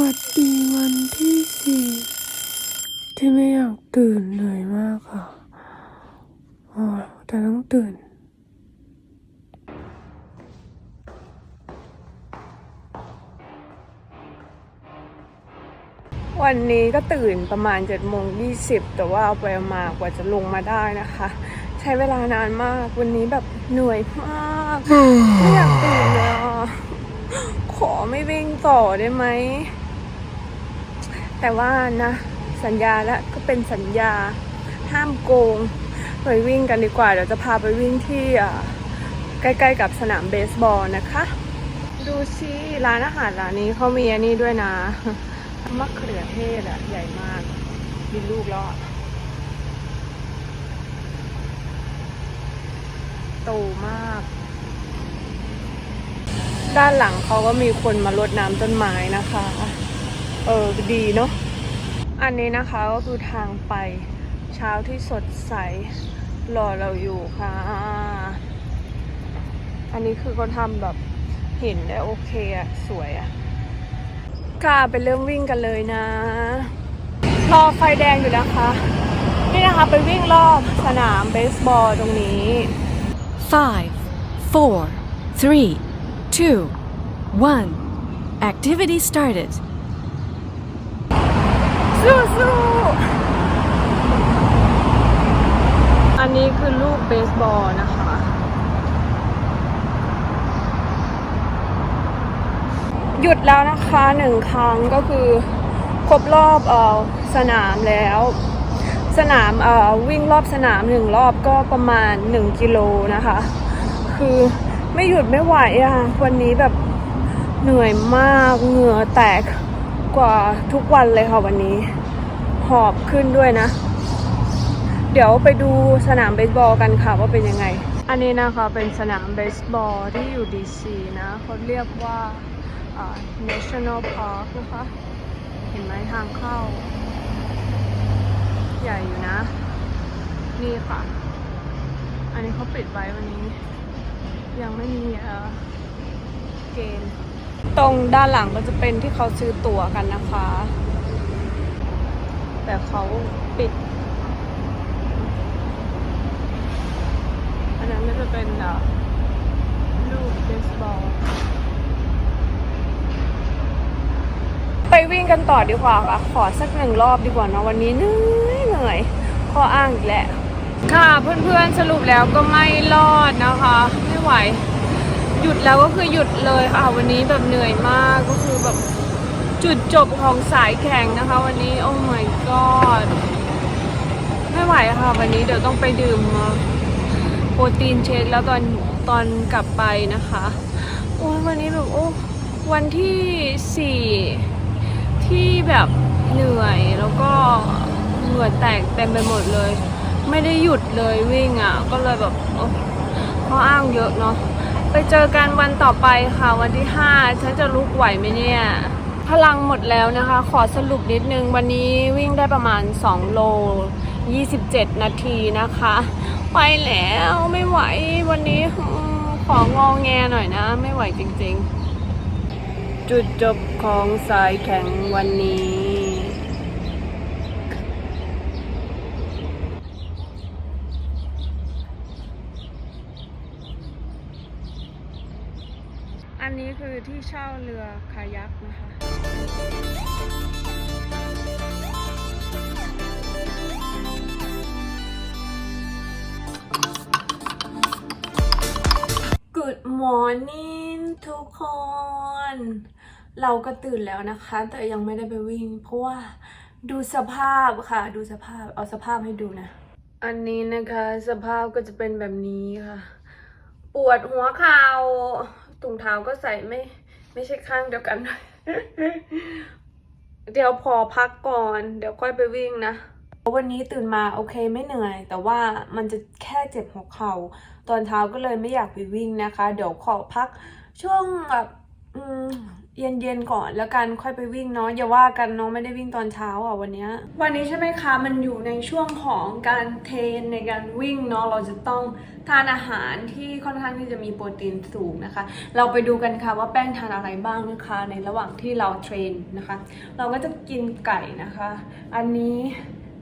วัสดีวันที่สี่ที่ไม่อยากตื่นเหนื่อยมากค่ะอ๋อแต่ต้องตื่นวันนี้ก็ตื่นประมาณ7จ็ดโมงยีแต่ว่าเอาไปเอามากว่าจะลงมาได้นะคะ ใช้เวลานานมากวันนี้แบบเหนื่อยมากไม่อยากตื่นเลย อะขอไม่วิ่งต่อได้ไหม แต่ว่านะ สัญญาแล้วก็เป็นสัญญาห้ามโกงไปวิ่งกันดีกว่า เดี๋ยวจะพาไปวิ่งที่ใกล้ๆกับสนามเบสบอลนะคะ ดูซิร้านอาหารร้านนี้เขามีอันนี้ด้วยนะมะเขือเทศอะใหญ่มากมีลูกแล้วอะโตมาก ด้านหลังเขาก็มีคนมารดน้ำต้นไม้นะคะ เออดีเนาะอันนี้นะคะก็คือทางไปเช้าที่สดใสรอเราอยู่ค่ะ อันนี้คือเขาทำแบบเห็นได้โอเคอะสวยอะค่ะไปเริ่มวิ่งกันเลยนะ รอไฟแดงอยู่นะคะ นี่นะคะไปวิ่งรอบสนามเบสบอลตรงนี้ Five, four, three, two, one. Activity started. สู้สู้อันนี้คือลูกเบสบอลนะคะ หยุดแล้วนะคะหนึ่งครั้งก็คือครบรอบเออสนามแล้ว สนามเออวิ่งรอบสนามหนึ่งรอบก็ประมาณ 1 กิโลนะคะ คือ ไม่หยุดไม่ไหวอะวันนี้แบบเหนื่อยมากเหงื่อแตกกว่าทุกวันเลยค่ะวันนี้ หอบขึ้นด้วยนะ เดี๋ยวไปดูสนามเบสบอลกันค่ะว่าเป็นยังไง อันนี้นะคะเป็นสนามเบสบอลที่อยู่ดีซีนะเขาเรียกว่าอ่า National Park นะคะ เห็นไหมทางเข้า ใหญ่อยู่นะ นี่ค่ะ อันนี้เขาปิดไว้วันนี้ ยังไม่มีเกณฑ์ตรงด้านหลังก็จะเป็นที่เขาซื้อตั๋วกันนะคะ แต่เขาปิด อันนั้นก็จะเป็นลูกเบสบอลไปวิ่งกันต่อดีกว่าค่ะ ขอสักหนึ่งรอบดีกว่านอะวันนี้เหนื่อยเหนื่อยข้ออ้างอีกแหละ ค่ะเพื่อนๆสรุปแล้วก็ไม่รอดนะคะ ไม่ไหว หยุดแล้วก็คือหยุดเลยค่ะวันนี้แบบเหนื่อยมากก็คือแบบจุดจบของสายแข่งนะคะ วันนี้โอ้ my god ไม่ไหวค่ะ วันนี้เดี๋ยวต้องไปดื่มโปรตีนเชคแล้วตอนตอนกลับไปนะคะ โอ้ยวันนี้แบบโอ้วันที่สี่ที่แบบเหนื่อยแล้วก็เหงื่อแตกเต็มไปหมดเลย ไม่ได้หยุดเลยวิ่งอะ ก็เลยแบบโอ้ ข้ออ้างเยอะเนาะไปเจอกันวันต่อไปค่ะวันที่ 5 ฉันจะลุกไหวไหมเนี่ย พลังหมดแล้วนะคะ ขอสรุปนิดนึง วันนี้วิ่งได้ประมาณ 2 โล 27 นาทีนะคะ ไปแล้วไม่ไหววันนี้ของงองแงหน่อยนะ ไม่ไหวจริงๆ จุดจบของสายแข่งวันนี้นี้คือ ที่เช่าเรือคายักนะคะ Good morning ทุกคน เราก็ตื่นแล้วนะคะ แต่ยังไม่ได้ไปวิ่ง เพราะว่าดูสภาพค่ะ ดูสภาพเอาสภาพให้ดูนะ อันนี้นะคะ สภาพก็จะเป็นแบบนี้ค่ะ ปวดหัวเข่า ถุงเท้าก็ใส่ไม่ไม่ใช่ข้างเดียวกัน เดี๋ยวพอพักก่อน เดี๋ยวค่อยไปวิ่งนะวันนี้ตื่นมาโอเคไม่เหนื่อย แต่ว่ามันจะแค่เจ็บหัวเข่าตอนเช้าก็เลยไม่อยากไปวิ่งนะคะ เดี๋ยวขอพักช่วงแบบ เย็นเย็นๆก่อนแล้วกันค่อยไปวิ่งเนาะอย่าว่ากันน้องไม่ได้วิ่งตอนเช้าอะวันนี้ วันนี้ใช่ไหมคะมันอยู่ในช่วงของการเทรนในการวิ่งเนาะเราจะต้องทานอาหารที่ค่อนข้างที่จะมีโปรตีนสูงนะคะ เราไปดูกันค่ะว่าแป้งทานอะไรบ้างนะคะ ในระหว่างที่เราเทรนนะคะ เราก็จะกินไก่นะคะ อันนี้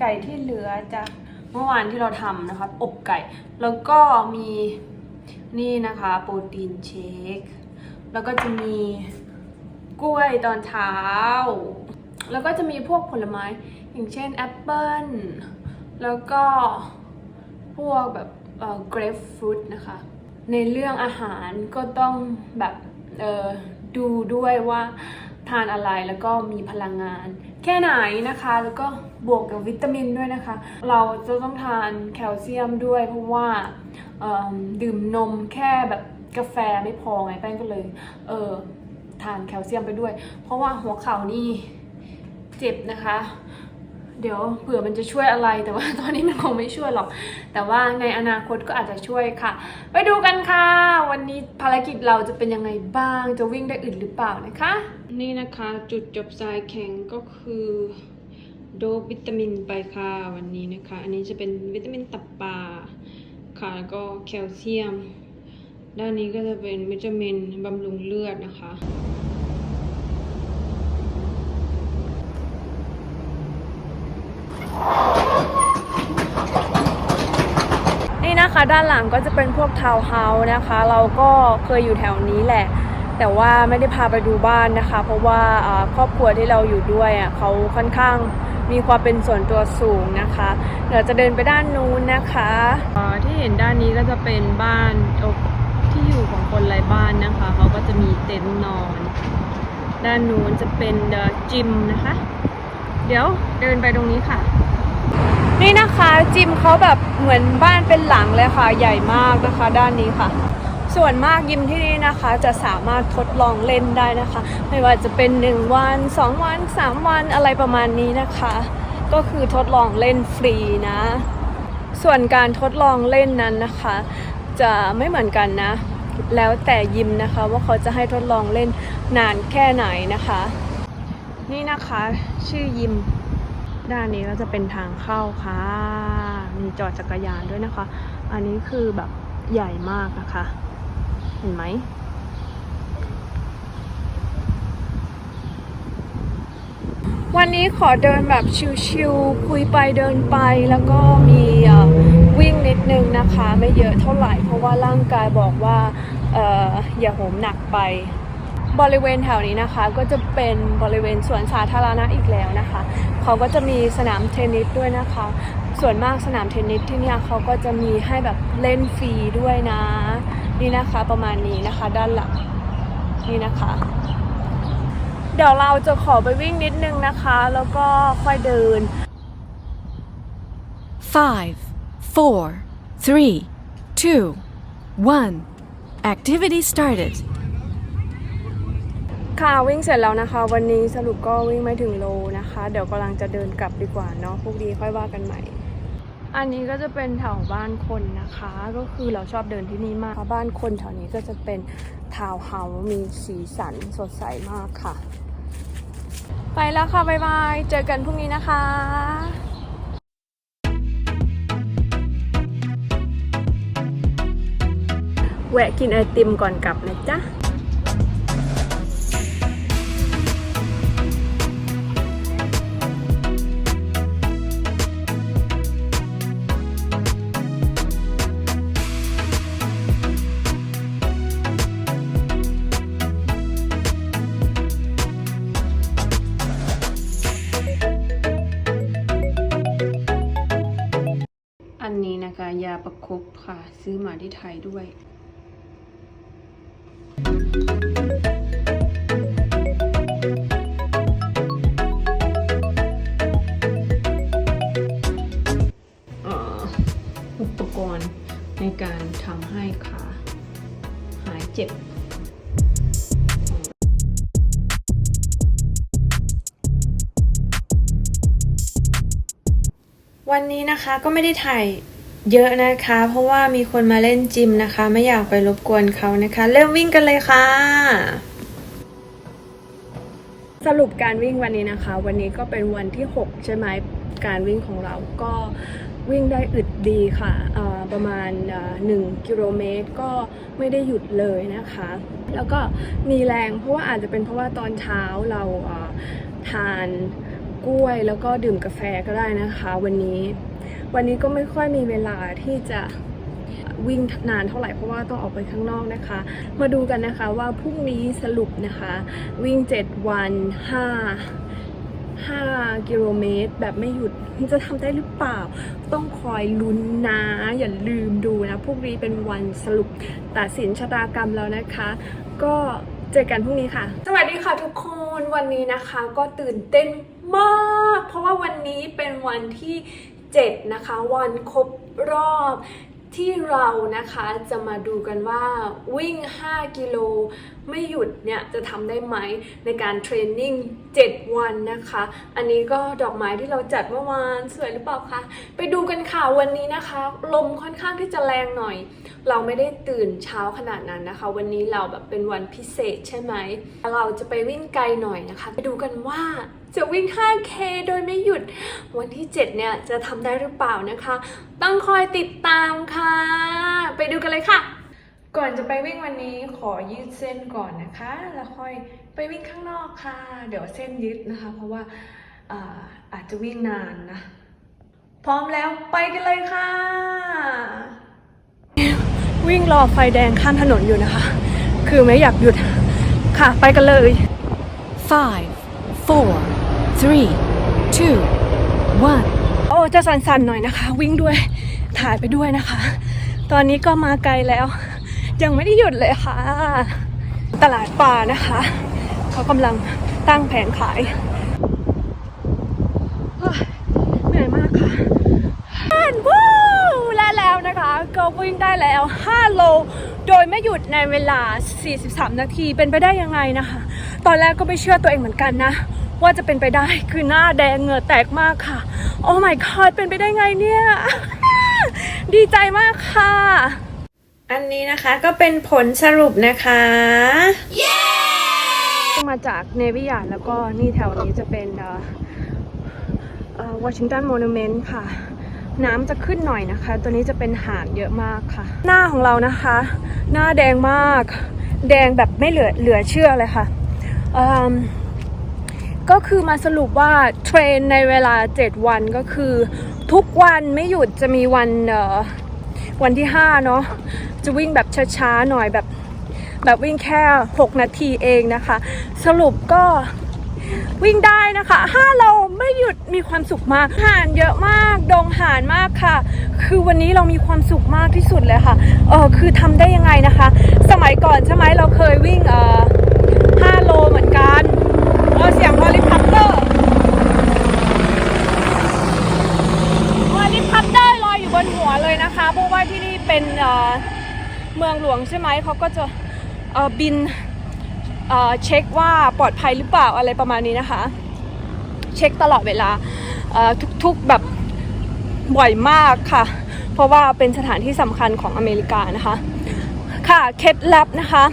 ไก่ที่เหลือจากเมื่อวานที่เราทำนะคะอบไก่ แล้วก็มีนี่นะคะโปรตีนเชคแล้วก็จะมี กล้วยตอนเช้า แล้วก็จะมีพวกผลไม้ อย่างเช่นแอปเปิ้ลแล้วก็พวกแบบเอ่อ grapefruit นะคะ ในเรื่องอาหารก็ต้องแบบเออดูด้วยว่าทานอะไรแล้วก็มีพลังงาน แค่ไหนนะคะ แล้วก็บวกกับวิตามินด้วยนะคะ เราจะต้องทานแคลเซียมด้วย เพราะว่าดื่มนมแค่แบบกาแฟไม่พอไงแป้งก็เลย เออ ทานแคลเซียมไปด้วย เพราะว่าหัวเข่านี่เจ็บนะคะ เดี๋ยวเผื่อมันจะช่วยอะไรแต่ว่าตอนนี้มันคงไม่ช่วยหรอก แต่ว่าในอนาคตก็อาจจะช่วยค่ะ ไปดูกันค่ะ วันนี้ภารกิจเราจะเป็นยังไงบ้างจะวิ่งได้อื่นหรือเปล่านะคะ นี่นะคะจุดจบสายแข็งก็คือโดบวิตามินไปค่ะวันนี้นะคะ อันนี้จะเป็นวิตามินตับปลาค่ะแล้วก็แคลเซียม ด้านนี้ก็จะเป็นวิตามินบำรุงเลือดนะคะ นี่นะคะด้านหลังก็จะเป็นพวกทาวน์เฮาส์นะคะ เราก็เคยอยู่แถวนี้แหละ แต่ว่าไม่ได้พาไปดูบ้านนะคะ เพราะว่าครอบครัวที่เราอยู่ด้วยเขาค่อนข้างมีความเป็นส่วนตัวสูงนะคะ เดี๋ยวจะเดินไปด้านนู้นนะคะ ที่เห็นด้านนี้ก็จะเป็นบ้านที่ อยู่ของคนไร้บ้านนะคะ เขาก็จะมีเต็นท์นอน ด้านนู้นจะเป็นเดอะจิมนะคะ เดี๋ยวเดินไปตรงนี้ค่ะ นี่นะคะจิมเขาแบบเหมือนบ้านเป็นหลังเลยค่ะ ใหญ่มากนะคะ ด้านนี้ค่ะ ส่วนมากยิมที่นี่นะคะ จะสามารถทดลองเล่นได้นะคะ ไม่ว่าจะเป็น 1 วัน 2 วัน 3 วันอะไรประมาณนี้นะคะ ก็คือทดลองเล่นฟรีนะ ส่วนการทดลองเล่นนั้นนะคะจะไม่เหมือนกันนะ แล้วแต่ยิมนะคะ ว่าเขาจะให้ทดลองเล่นนานแค่ไหนนะคะ นี่นะคะชื่อยิม ด้านนี้ก็จะเป็นทางเข้าค่ะ มีจอดจักรยานด้วยนะคะ อันนี้คือแบบใหญ่มากนะคะ เห็นไหมวันนี้ขอเดินแบบชิวๆคุยไปเดินไปแล้วก็มี วิ่งนิดนึงนะคะไม่เยอะเท่าไหร่ เพราะว่าร่างกายบอกว่าเอออย่าโหมหนักไป บริเวณแถวนี้นะคะก็จะเป็นบริเวณสวนสาธารณะอีกแล้วนะคะเขาก็จะมีสนามเทนนิสด้วยนะคะ ส่วนมากสนามเทนนิสที่นี่เขาก็จะมีให้แบบเล่นฟรีด้วยนะ นี่นะคะประมาณนี้นะคะด้านหลังนี่นะคะเดี๋ยวเราจะขอไปวิ่งนิดนึงนะคะ แล้วก็ค่อยเดิน Five, four, three, two, one. Activity started. ค่ะวิ่งเสร็จแล้วนะคะ วันนี้สรุปก็วิ่งไม่ถึงโลนะคะ เดี๋ยวกำลังจะเดินกลับดีกว่าเนาะพวกดีค่อยว่ากันใหม่ อันนี้ก็จะเป็นแถวบ้านคนนะคะ ก็คือเราชอบเดินที่นี่มากบ้านคนแถวนี้ก็จะเป็นทาวน์เฮาส์มีสีสันสดใสมากค่ะ ไปแล้วค่ะ บ๊ายบาย เจอกันพรุ่งนี้นะคะ แวะกินไอติมก่อนกลับนะจ๊ะอันนี้นะคะยาประคบค่ะ ซื้อมาที่ไทยด้วย นะคะก็ไม่ได้ถ่ายเยอะนะคะ เพราะว่ามีคนมาเล่นจิมนะคะ ไม่อยากไปรบกวนเขานะคะ เริ่มวิ่งกันเลยค่ะ สรุปการวิ่งวันนี้นะคะ วันนี้ก็เป็นวันที่ 6 ใช่ไหมการวิ่งของเราก็วิ่งได้อึดดีค่ะประมาณเอ่อ1กิโลเมตรก็ไม่ได้หยุดเลยนะคะ แล้วก็มีแรงเพราะว่าอาจจะเป็นเพราะว่าตอนเช้าเราทานกล้วยแล้วก็ดื่มกาแฟก็ได้นะคะ วันนี้ วันนี้ก็ไม่ค่อยมีเวลาที่จะวิ่งนานเท่าไหร่เพราะว่าต้องออกไปข้างนอกนะคะ มาดูกันนะคะว่าพรุ่งนี้สรุปนะคะ วิ่ง 7 วัน 5 5 กิโลเมตร แบบไม่หยุดจะทำได้หรือเปล่า ต้องคอยลุ้นนะอย่าลืมดูนะพรุ่งนี้เป็นวันสรุปตัดสินชะตากรรมแล้วนะคะ ก็เจอกันพรุ่งนี้ค่ะ สวัสดีค่ะทุกคนวันนี้นะคะก็ตื่นเต้นมาก เพราะว่าวันนี้เป็นวันที่ 7 นะคะ วันครบรอบที่เรานะคะจะมาดูกันว่าวิ่ง 5 กิโลไม่หยุดเนี่ยจะทำได้ไหมในการเทรนนิ่ง 7 วันนะคะ อันนี้ก็ดอกไม้ที่เราจัดเมื่อวานสวยหรือเปล่าคะ ไปดูกันค่ะวันนี้นะคะ ลมค่อนข้างที่จะแรงหน่อย เราไม่ได้ตื่นเช้าขนาดนั้นนะคะ วันนี้เราแบบเป็นวันพิเศษใช่ไหม เราจะไปวิ่งไกลหน่อยนะคะ ไปดูกันว่า จะวิ่ง 5K โดยไม่หยุด วันที่ 7 เนี่ย จะทำได้หรือเปล่านะคะ ต้องคอยติดตามค่ะ ไปดูกันเลยค่ะ ก่อนจะไปวิ่งวันนี้ขอยืดเส้นก่อนนะคะ แล้วค่อยไปวิ่งข้างนอกค่ะ เดี๋ยวเส้นยืดนะคะ เพราะว่าอ่าอาจจะวิ่งนานนะ พร้อมแล้วไปกันเลยค่ะ วิ่งรอไฟแดงข้ามถนนอยู่นะคะ คือไม่อยากหยุดค่ะ ไปกันเลย Five, four, three, two, one. โอ้จะสั่นๆหน่อยนะคะ วิ่งด้วยถ่ายไปด้วยนะคะ ตอนนี้ก็มาไกลแล้ว ยังไม่ได้หยุดเลยค่ะ ตลาดปลานะคะ เขากำลังตั้งแผงขายเหนื่อยมากค่ะวู้และแล้วนะคะ ก็วิ่งได้แล้ว 5 โล โดยไม่หยุดในเวลา 43 นาทีเป็นไปได้ยังไงนะคะ ตอนแรกก็ไม่เชื่อตัวเองเหมือนกันนะ ว่าจะเป็นไปได้คือหน้าแดงเหงื่อแตกมากค่ะ โอ้ my god เป็นไปได้ไงเนี่ย ดีใจมากค่ะ อันนี้นะคะก็เป็นผลสรุปนะคะเย้มาจากเนวิยาแล้วก็นี่แถวนี้จะเป็นวอชิงตันมอนูเมนต์ค่ะ น้ำจะขึ้นหน่อยนะคะ ตัวนี้จะเป็นหาดเยอะมากค่ะ หน้าของเรานะคะ หน้าแดงมาก แดงแบบไม่เหลือเหลือเชื่อเลยค่ะอืม ก็คือมาสรุปว่าเทรนในเวลา 7 วันก็คือ ทุกวันไม่หยุดจะมีวันเอ่อวันที่ 5 เนาะจะวิ่งแบบช้าๆหน่อยแบบแบบวิ่งแค่ 6 นาทีเองนะคะ สรุปก็วิ่งได้นะคะ 5 เราไม่หยุดมีความสุขมาก ห่านเยอะมาก ดงห่านมากค่ะ คือวันนี้เรามีความสุขมากที่สุดเลยค่ะ เออคือทำได้ยังไงนะคะ สมัยก่อนใช่ไหมเราเคยวิ่งเอ่อ5โลเหมือนกัน เออเสียงวอลลิพัปเตอร์วอลลิพัปเตอร์ลอยอยู่บนหัวเลยนะคะ เพราะว่าที่นี่เป็นเอ่อเมืองหลวงใช่ไหม เขาก็จะบินเช็คว่าปลอดภัยหรือเปล่าอะไรประมาณนี้นะคะ เช็คตลอดเวลาทุกๆแบบบ่อยมากค่ะ เพราะว่าเป็นสถานที่สำคัญของอเมริกานะคะ ค่ะเคล็ดลับนะคะ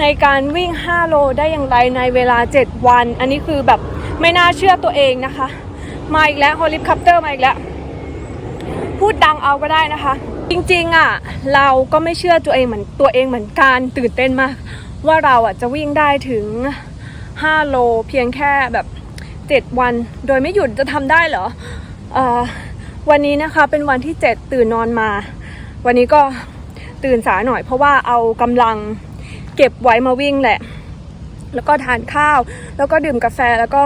ในการวิ่ง 5 โลได้อย่างไรในเวลา 7 วัน อันนี้คือแบบไม่น่าเชื่อตัวเองนะคะ มาอีกแล้วฮอลิคอปเตอร์มาอีกแล้ว พูดดังเอาก็ได้นะคะ จริงๆอะเราก็ไม่เชื่อตัวเองเหมือนตัวเองเหมือนกันตื่นเต้นมาก ว่าเราอะจะวิ่งได้ถึง 5 โลเพียงแค่แบบ 7 วัน โดยไม่หยุดจะทำได้เหรออวันนี้นะคะเป็นวันที่ 7 ตื่นนอนมา วันนี้ก็ตื่นสายหน่อยเพราะว่าเอากำลังเก็บไว้มาวิ่งแหละ แล้วก็ทานข้าว แล้วก็ดื่มกาแฟแล้วก็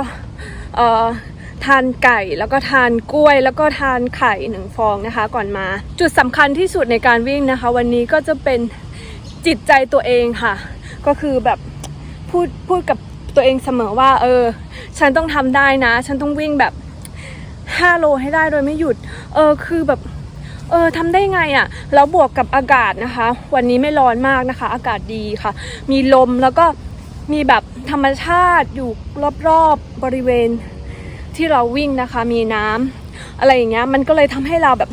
ทานไก่แล้วก็ทานกล้วย แล้วก็ทานไข่หนึ่งฟองนะคะ ก่อนมา จุดสำคัญที่สุดในการวิ่งนะคะ วันนี้ก็จะเป็นจิตใจตัวเองค่ะ ก็คือแบบพูดพูดกับตัวเองเสมอว่า เออ ฉันต้องทำได้นะ ฉันต้องวิ่งแบบ5โลให้ได้โดยไม่หยุด เออคือแบบเออทำได้ไงอะ่ะ แล้วบวกกับอากาศนะคะ วันนี้ไม่ร้อนมากนะคะ อากาศดีค่ะ มีลมแล้วก็มีแบบธรรมชาติอยู่รอบๆบบริเวณ ที่เราวิ่งนะคะ มีน้ำอะไรอย่างเงี้ยมันก็เลยทำให้เราแบบ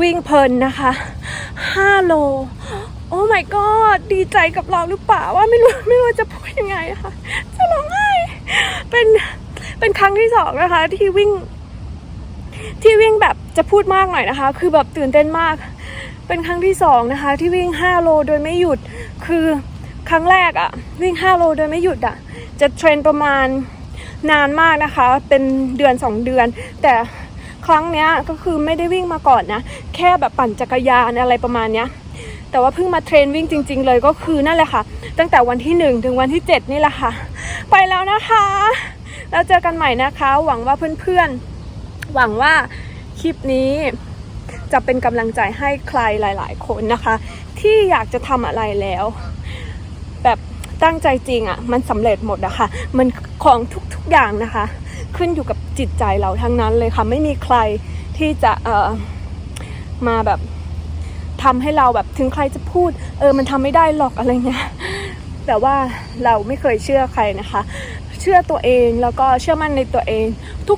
วิ่งเพลินนะคะ5โลโอ้ my god ดีใจกับเราหรือเปล่าว่าไม่รู้ไม่รู้จะพูดยังไงะค่ะจะร้องไห้เป็นเป็นครั้งที่สองนะคะ ที่วิ่ง ที่วิ่งแบบจะพูดมากหน่อยนะคะ คือแบบตื่นเต้นมาก เป็นครั้งที่สองนะคะ ที่วิ่ง 5 โลโดยไม่หยุดคือครั้งแรกอะวิ่ง 5 โลโดยไม่หยุดอะจะเทรนประมาณ นานมากนะคะ เป็นเดือน 2 เดือน แต่ครั้งเนี้ยก็คือไม่ได้วิ่งมาก่อนนะ แค่แบบปั่นจักรยานอะไรประมาณเนี้ยแต่ว่าเพิ่งมาเทรนวิ่งจริง ๆ เลยก็คือนั่นแหละค่ะ ตั้งแต่วันที่ 1 ถึงวันที่ 7 นี่แหละค่ะ ไปแล้วนะคะ แล้วเจอกันใหม่นะคะ หวังว่าเพื่อนๆ หวังว่าคลิปนี้จะเป็นกำลังใจให้ใครหลาย ๆ คนนะคะ ที่อยากจะทำอะไรแล้ว ตั้งใจจริงอะ่ะ มันสำเร็จหมดอะคะมันของทุกๆอย่างนะคะ ขึ้นอยู่กับจิตใจเราทั้งนั้นเลยค่ะ ไม่มีใครที่จะเอ่อมาแบบทำให้เราแบบถึงใครจะพูด เออมันทำไม่ได้หรอกอะไรเงี้ยแต่ว่าเราไม่เคยเชื่อใครนะคะ เชื่อตัวเองแล้วก็เชื่อมั่นในตัวเอง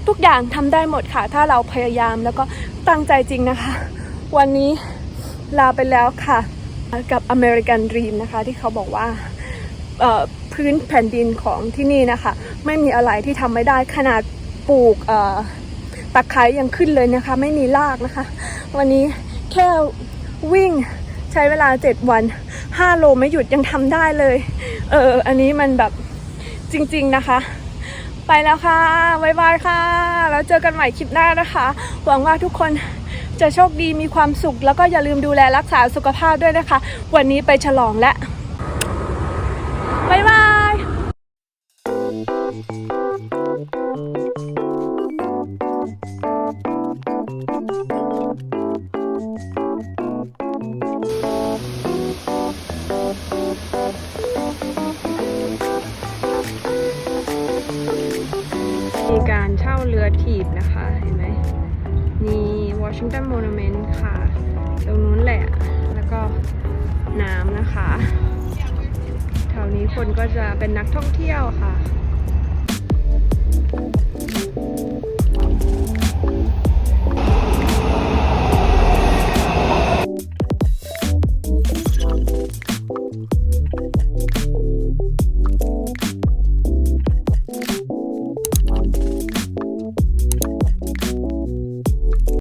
ทุกๆอย่างทำได้หมดค่ะ ถ้าเราพยายามแล้วก็ตั้งใจจริงนะคะ วันนี้ลาไปแล้วค่ะ กับ American Dream นะคะ ที่เขาบอกว่า พื้นแผ่นดินของที่นี่นะคะ ไม่มีอะไรที่ทำไม่ได้ขนาดปลูกตะไคร้ยังขึ้นเลยนะคะ ไม่มีรากนะคะ วันนี้แค่วิ่งใช้เวลา 7 วัน 5 โลไม่หยุดยังทำได้เลย เออ อันนี้มันแบบจริง ๆนะคะ ไปแล้วค่ะบายบายค่ะ แล้วเจอกันใหม่คลิปหน้านะคะ หวังว่าทุกคนจะโชคดีมีความสุข แล้วก็อย่าลืมดูแลรักษาสุขภาพด้วยนะคะ วันนี้ไปฉลองแล้ว เรือถีบนะคะ เห็นไหมมีวอชิงตันโมน m เมนต์ค่ะ ตรงนู้นแหละ แล้วก็น้ำนะคะแถวนี้คนก็จะเป็นนักท่องเที่ยวค่ะ